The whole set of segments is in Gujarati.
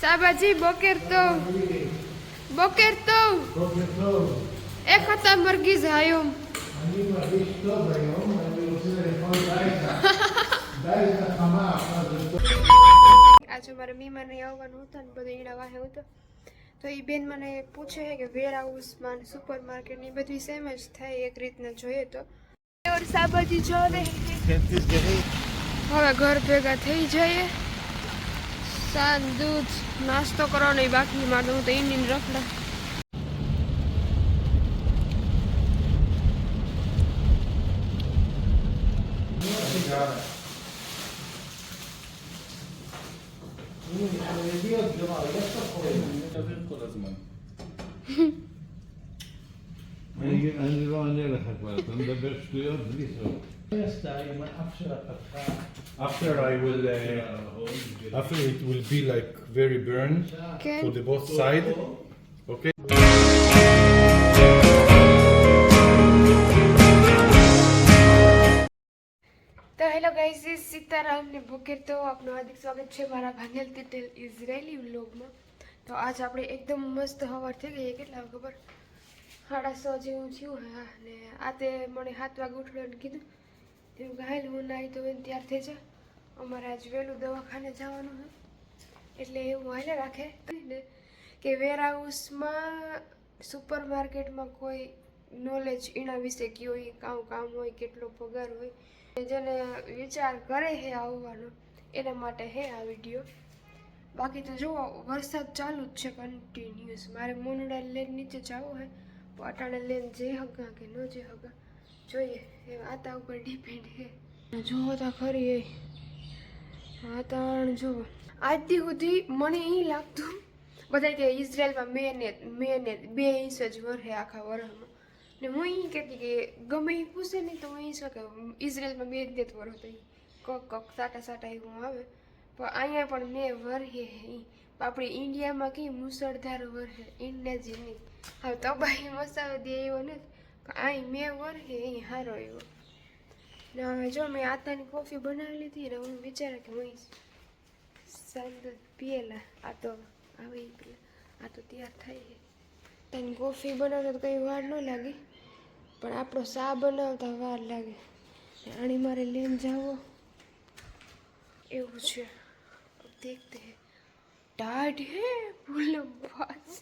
શાબાજી બોકેર તો. બોકેર તો. એ ખતા મરગી જાયમ આજે મારે મીમાને આવવાનું હતું ને બધું ઈડા વાહે હતું તો એ બેન મને પૂછે છે કે વેર હાઉસમાં સુપર માર્કેટની બધી સેમ જ થાય એક રીતના જોઈએ તો. શાબાજી જો હવે ઘર ભેગા થઈ જઈએ. સાન દૂધ નાસ્તો કરવાનો બાકી મારે હું તો ઈંડીને રખડા. After I will, uh, after it will be like very burned okay. for the both side. Okay. તો હેલો ગાઈઝ ઇઝ સીતારામ ને ભૂકેર તો આપનું હાર્દિક સ્વાગત છે મારા ભાંગેલ તિટેલ ઇઝરાયલી વ્લોગમાં તો આજ આપણે એકદમ મસ્ત હવાર થઈ ગઈ કેટલા ખબર સાડા સો જેવું થયું હા ને આ તે મને સાત વાગે ઉઠવાનું કીધું એવું ઘાયલ હું નાહી તો તૈયાર થઈ જા. અમારે આજ વહેલું દવાખાને જવાનું હોય એટલે એવું હાલે રાખે. ને કે વેર હાઉસમાં સુપર માર્કેટમાં કોઈ નોલેજ એના વિશે કયો એ કામ કામ હોય, કેટલો પગાર હોય જેને વિચાર કરે હે આવવાનો, એના માટે હે આ વીડિયો. બાકી તો જુઓ, વરસાદ ચાલુ જ છે કન્ટિન્યુઅસ મારે મોનડા લઈને નીચે જવું હોય પાટાણે લઈને જે હગા કે ન જે હગા જોઈએ, એ આતા ઉપર ડિપેન્ડ હે જોવો તો ખરી એ. વાતાવરણ જુઓ. આજથી સુધી મને એ લાગતું બધા કે ઇઝરાયલમાં મેને મેને બે ઇંચ જ વરહે આખા વરહમાં. ને હું એ કહેતી કે ગમે એ પૂછે નહીં તો હું એ શકે ઇઝરાયલમાં બે જ દેત વરો તો કક કક સાટા સાટા એવું આવે. પણ અહીંયા પણ મેં વરહે આપણે ઇન્ડિયામાં કઈ મુસળધાર વરહે? ઇન્ડિયા જ નહીં. હવે તબાહી મસાલો દે એવો નથી. પણ અહીં મેં વરહે, અહીં સારો એવો ને હવે જો મેં આતાની કોફી બનાવી લીધી, ને હું વિચારે કે હું સાંજ પીએલા આ તો આવે પેલા, આ તો તૈયાર થાય છે તને કોફી બનાવતા તો કંઈ વાર ન લાગે. પણ આપણો શા બનાવતા વાર લાગે. અણી મારે લઈને જાવો. એવું છે. देखते हैं टाइट है पूनम बास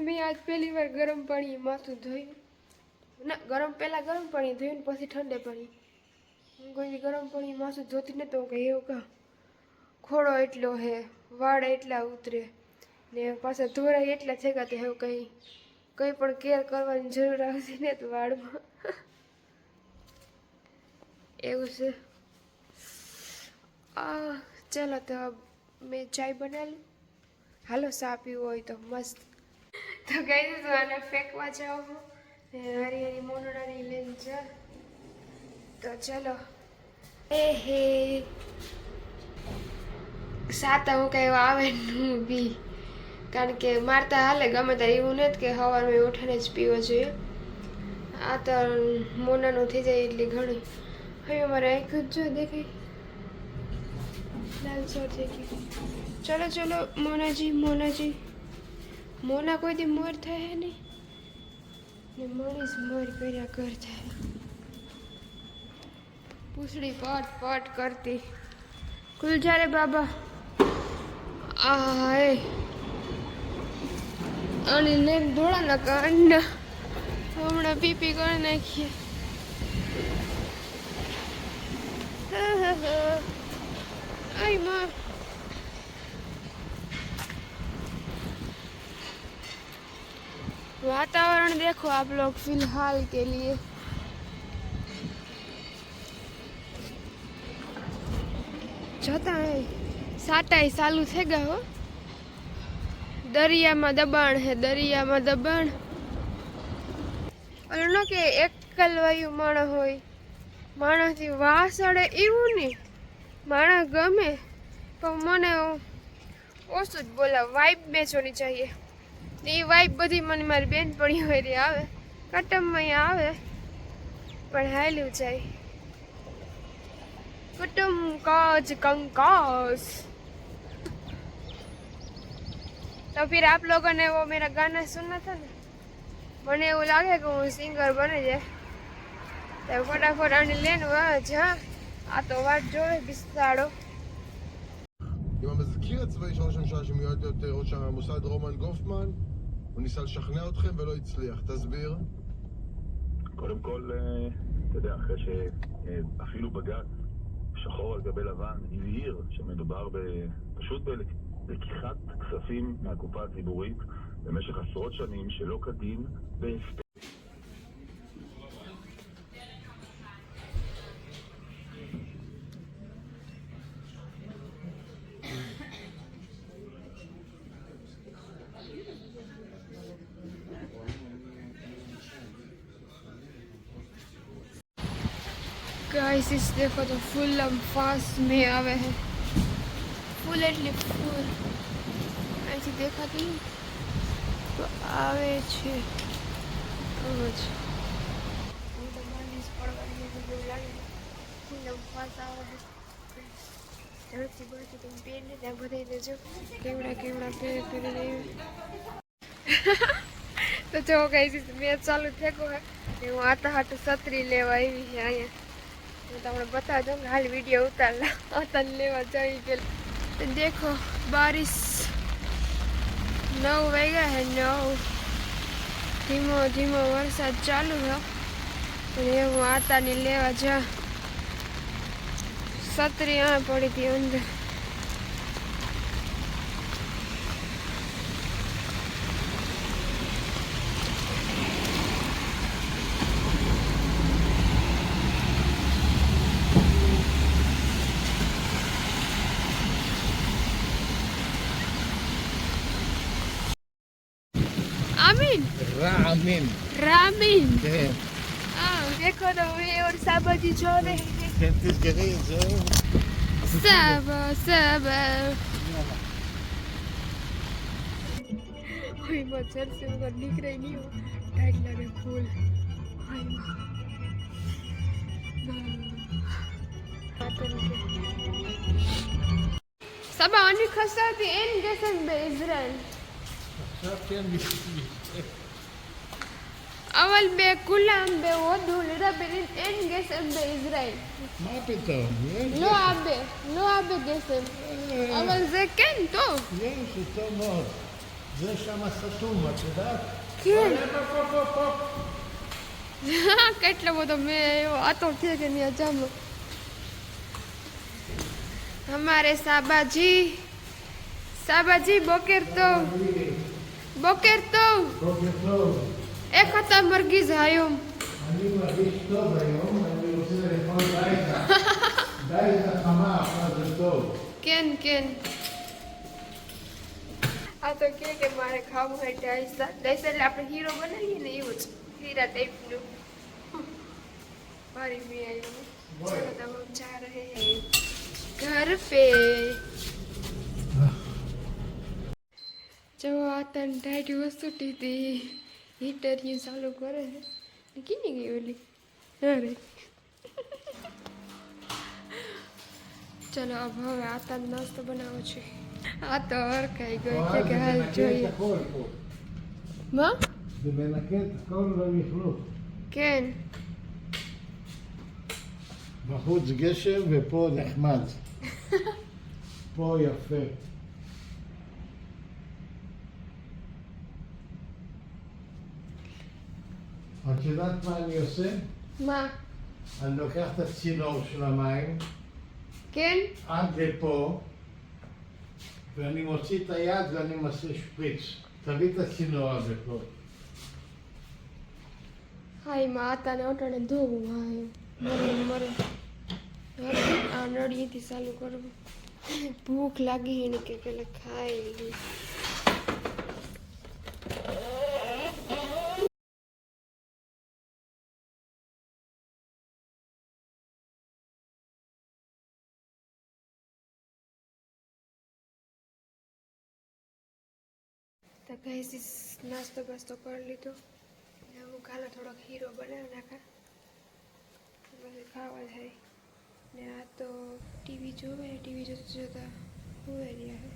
મેં આજ પહેલી વાર ગરમ પાણી માથું ધોયું ના ગરમ પહેલાં ગરમ પાણી ધોયું ને પછી ઠંડે પાણી હું કોઈ દી ગરમ પાણી માથું ધોતી ને તો હું કહે એવું કહું ખોડો એટલો હે વાળ એટલા ઉતરે ને પાછા ધોરાય એટલા છે કે એવું કંઈ કંઈ પણ કેર કરવાની જરૂર આવતી ને તો વાળમાં એવું છે આ ચાલો તો મેં ચાય બનાવી. હાલો સા પીવું હોય તો મસ્ત. તો કહી દીધું આને ફેંકવા જાઉં હું. હરી હરી મોનડાની લઈને જા. તો ચલો. એ હે. સાતા હું કઈ આવે નું બી. કારણ કે મારતા હાલે ગમે ત્યારે એવું નથી કે સવારમાં ઉઠીને જ પીવો જોઈએ. આ તો મોનાનું થઈ જાય એટલી ઘણી. હવે મારે આખું જ જો દેખાય. લાલ સર ચલો ચલો, મોનાજી મોનાજી. મોના કોઈ દી મોર થાય નહીં? ને મણીસ મોર કર્યા કર થાય. પૂછડી પટ પટ કરતી. ખુલ બાબા. આ અને ને ધોળા ના કાંડ. હમણાં પીપી કરી નાખીએ. આઈ માં वातावरण देखो आप लोग फिलहाल के लिए જોતા હે સાટાઈ ચાલુ થઈ ગયા હો દરિયામાં દબાણ હે દરિયામાં દબાણ ઓલું ન કે એકલવાયુ માણસ હોય માણસથી વાસળે એવું નહીં માણસ ગમે પણ મને ઓછું જ બોલા વાઇબ મેચ હોની ચાહીએ ને એ વાઇબ બધી મને મારી બેનપણી હોય રે આવે કટમમાં આવે પણ હાલ્યું જાય કુટુંબ કાજ કંકાસ तो फिर आप लोगों ने वो मेरा गाना सुना था ना મને એવું લાગે કે હું સિંગર બની જાય તો ફટાફટ આને લઈને વાજ હા આ તો વાટ જોવે બિસ્તાડો עם המזכיר הצבאי של ראש הממשלה שמיועד להיות אה, ראש המוסד רומן גופמן הוא ניסה לשכנע אתכם ולא הצליח. תסביר. קודם כל, אה, אתה יודע, אחרי שאפילו בג"ץ, שחור על גבי לבן, הבהיר שמדובר ב- פשוט בלקיחת כספים מהקופה הציבורית במשך עשרות שנים שלא כדין, בהפקר. ઇસ દેખો તો ફૂલ આમ ફાસ્ટ મેં આવે છે ફૂલ એટલે ફૂલ અહીંથી દેખાતી. તો આવે છે આમ જ હું તો માંડીશ પડવાની એવું લાગે ફૂલ આમ ફાસ્ટ આવે ઝડપથી બળતી તમે પહેરીને ત્યાં બધાય દેજો કેવડા કેવડા પહેરે પહેરીને આવી. તો જો ગાઈસ મેચ ચાલુ થયો હે હું આતા હાટું છત્રી લેવા આવી છે અહીંયા હું તમને બતા દઉં કે હાલ વીડિયો ઉતાર તને લેવા જઈ પેલા દેખો, બારિશ નવ વાગ્યા હે, નવ. ધીમો ધીમો વરસાદ ચાલુ છે અને હું આતાની લેવા જા. સત્રી આ પડી હતી અંદર. રામેન રામેન આવ દેખો તો વે ઓર સાબાજી જો રહે ખેતીસ કરે જો સબ સબ ઓય મચ્છર સે ઉધર दिख रही नहीं हो टाइट लगे फूल Sabah, onde que você tem em Israel? Sabah, tem em Israel. અવલ બે ગુલામ બે ઓદુલ રબિન એન ગેસ બે ઇઝરાઈલ માપી તો લો આબે લો આબે ગેસ અવલ ઝે કેન તો. યસ તો મોર ઝે શામા સતુમ મચદા કેન કેટલો બધો મેં એવો આતો થયો કે નહીં જામો હમારે સાબાજી સાબાજી બોકેર તો. બોકેર તો. બોકેર તો. एक खत्ता मर्गी जायम કેન કેન આ તો કે કે મારે ખાવું હોય ડાઈસ ડાઈસ એટલે આપણે હીરો બનાવીએ ને એવું જ હીરા ટાઈપનું મારી મેં આવ્યું ચલો તમે જા રહે ઘર પે જો આ તન ટાઈટ વસ્તુ ટીધી હીટર યું ચાલુ કરે છે કીની ગઈ ઓલી અરે ચલો अब હવે આ તન નાસ્તો બનાવો છે આ તો હરખાઈ ગયો છે કે હાલ מנקה את જોઈએ הכל פה. מה? זה מנקה את הכל במכלוף. כן בחוץ גשם ופה נחמד. פה יפה. את יודעת מה אני עושה? מה? אני לוקח את הצינור של המים כן? עד לפה ואני מוציא את היד ואני מעשה שפריץ. תביא את הצינור הזה פה. હા એમાં આતાને અટાણે ધોવું હા એમ મરે મરે હવે આ નળીએથી ચાલુ કરવું ભૂખ લાગી એને કે પેલા ખાઈ લઈ તો ગાઈસ નાસ્તો બાસ્તો કરી લીધો. ને હું કાલે થોડોક હીરો બનાવી નાખા પછી ખાવા જાય. ને આ તો ટીવી જોવે ટીવી જોતા જોતા હુવે રહ્યા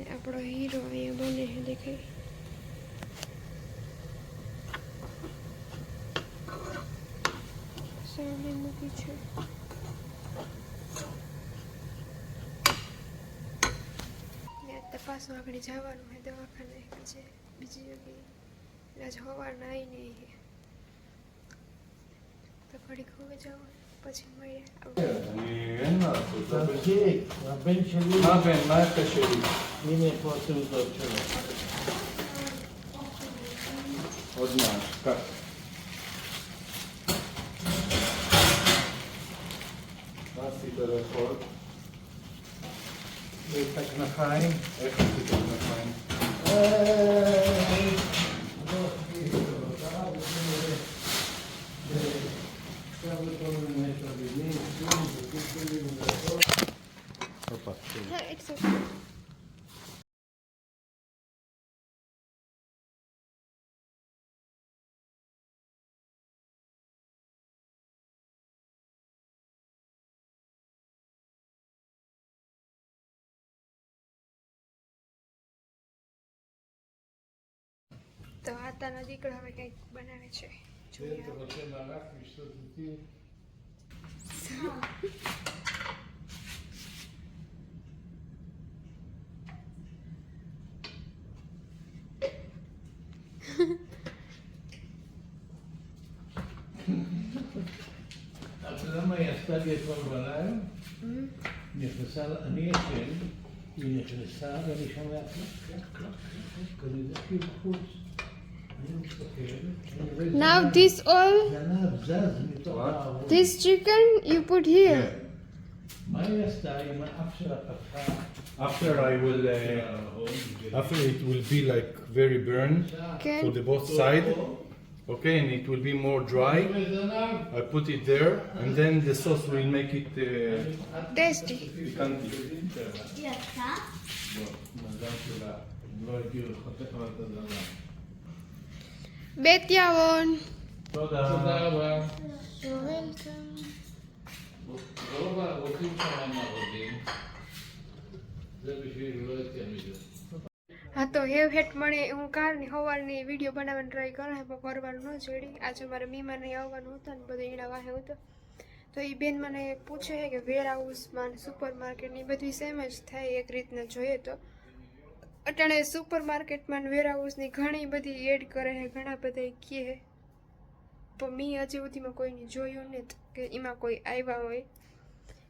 એ આપણો હીરો અહીંયા બને છે, દેખાય. સામે મૂકી છે. પાછું આગળ જવાનું હોય દવાખાને પછી બીજી જગ્યાએ. ઇલાજ હોવાના નહીં તો ઘડીક હોવે જવું પછી મળીએ Nasıl tarafı? It's I can find. If I તો આતાનો દીકરો હવે કંઈક બનાવે છે જોઈએ אתה רוצה מערך לשתות איתי? אתה יודע מה היא עשתה לי אתמול בלילה? נכנסה, אני ישן, היא נכנסה ואני שומע קלק, קלק, קלק, קלק, אני ידעתי בחוץ. Now זנב- this all זנב זז מתוך What? הערוץ. this chicken you put here מה היא עשתה עם האף שלה פתחה? After I will, uh, after it will be like very burned כן for the both side, okay, and it will be more dry. וזנב? I put it there, and then the sauce will make it uh, tasty piquante. מזל બેત્યાવન હા, તો હેવ હેઠ મળે હું કારની સવારની વીડિયો બનાવવાની ટ્રાય કરું પણ કરવાનું ન જોડી આજે મારે મહેમાન આવવાનું હતું ને બધું એના વાહે હતું. તો એ બેન મને પૂછે છે કે વેર હાઉસમાં સુપર માર્કેટની બધી સેમ જ થાય એક રીતના જોઈએ તો. અટાણે સુપર માર્કેટમાં વેર ઘણી બધી એડ કરે છે, ઘણા બધા કહે છે. પણ મેં હજી સુધીમાં કોઈને જોયું નથી કે એમાં કોઈ આવ્યા હોય.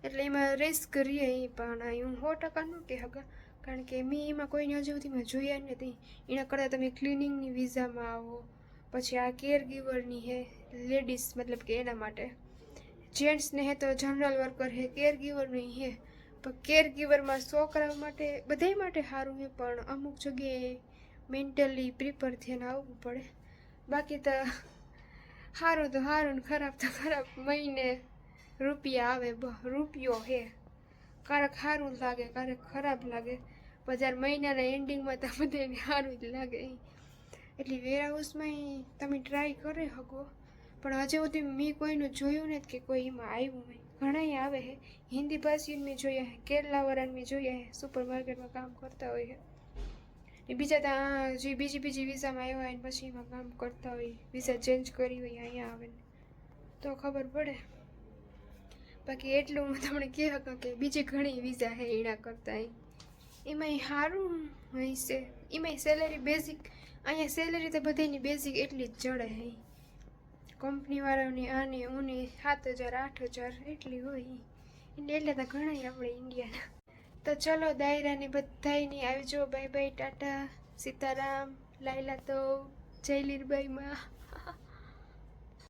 એટલે એમાં રિસ્ક એ પણ હું સો ટકા ન કે હગા. કારણ કે મેં એમાં કોઈને હજુ સુધીમાં જોયા નથી. એના કરતાં તમે ક્લિનિંગની વિઝામાં આવો, પછી આ કેર ગીવરની હે લેડીઝ મતલબ કે એના માટે. જેન્ટ્સને હે તો જનરલ વર્કર હે કેર ગીવરની હે પણ કેર ગીવરમાં છોકરા માટે, બધાય માટે સારું હે પણ અમુક જગ્યાએ મેન્ટલી પ્રિપેર થઈને આવવું પડે. બાકી તો સારું તો સારું ને ખરાબ તો ખરાબ, મહિને રૂપિયા આવે રૂપિયો હે. ક્યારેક સારું લાગે ક્યારેક ખરાબ લાગે. બજાર મહિનાના એન્ડિંગમાં તો બધાને સારું જ લાગે. એટલે વેરહાઉસમાં તમે ટ્રાય કરી શકો. પણ હજુ સુધી મેં કોઈનું જોયું નથી કે કોઈ એમાં આવ્યું હોય. ઘણાય આવે છે હિન્દી ભાષીઓને જોઈએ છે કેરલાવાળાને જોઈએ સુપર માર્કેટમાં કામ કરતા હોય ને બીજા ત્યાં જે બીજી બીજી વિઝામાં આવ્યા હોય ને પછી એમાં કામ કરતા હોય, વિઝા ચેન્જ કરી હોય, અહીંયા આવે તો ખબર પડે. બાકી એટલું હું તમને કહેવા કે બીજી ઘણી વિઝા છે એના કરતાં એમાંય સારું હોય છે એમાંય સેલેરી બેઝિક અહીંયા સેલેરી તો બધાની બેઝિક એટલી જ જડે છે કંપનીવાળાની આની ઊની સાત હજાર, આઠ હજાર એટલી હોય. એટલે તો ઘણા આપણે ઇન્ડિયાના તો ચલો દાયરાની બધાયની આવજો. બાય બાય ટાટા, સીતારામ, લાયલા તો જય લીરબાઈમાં